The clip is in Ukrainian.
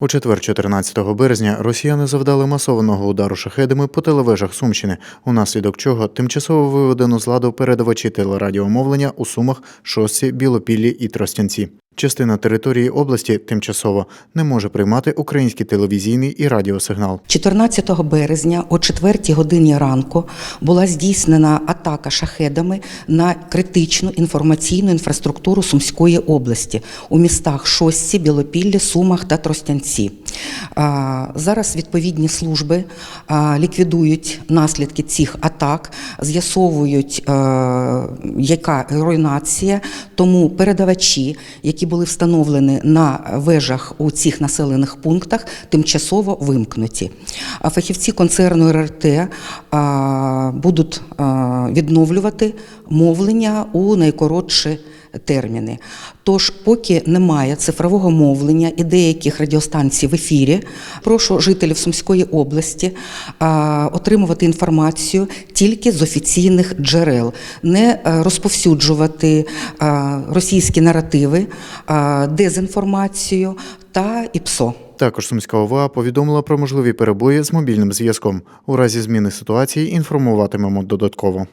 У четвер, 14 березня, росіяни завдали масованого удару шахедами по телевежах Сумщини, унаслідок чого тимчасово виведено з ладу передавачі телерадіомовлення у Сумах, Шостці, Білопіллі і Тростянці. Частина території області тимчасово не може приймати український телевізійний і радіосигнал. 14 березня о 4 годині ранку була здійснена атака шахедами на критичну інформаційну інфраструктуру Сумської області у містах Шості, Білопіллі, Сумах та Тростянці. Зараз відповідні служби ліквідують наслідки цих атак, з'ясовують, е, яка руйнація, тому передавачі, які були встановлені на вежах у цих населених пунктах, тимчасово вимкнуті. Фахівці концерну РРТ будуть відновлювати мовлення у найкоротші терміни. Тож, поки немає цифрового мовлення і деяких радіостанцій в ефірі, прошу жителів Сумської області отримувати інформацію тільки з офіційних джерел, не е, розповсюджувати а, російські наративи, а, дезінформацію та ІПСО. Також Сумська ОВА повідомила про можливі перебої з мобільним зв'язком. У разі зміни ситуації інформуватимемо додатково.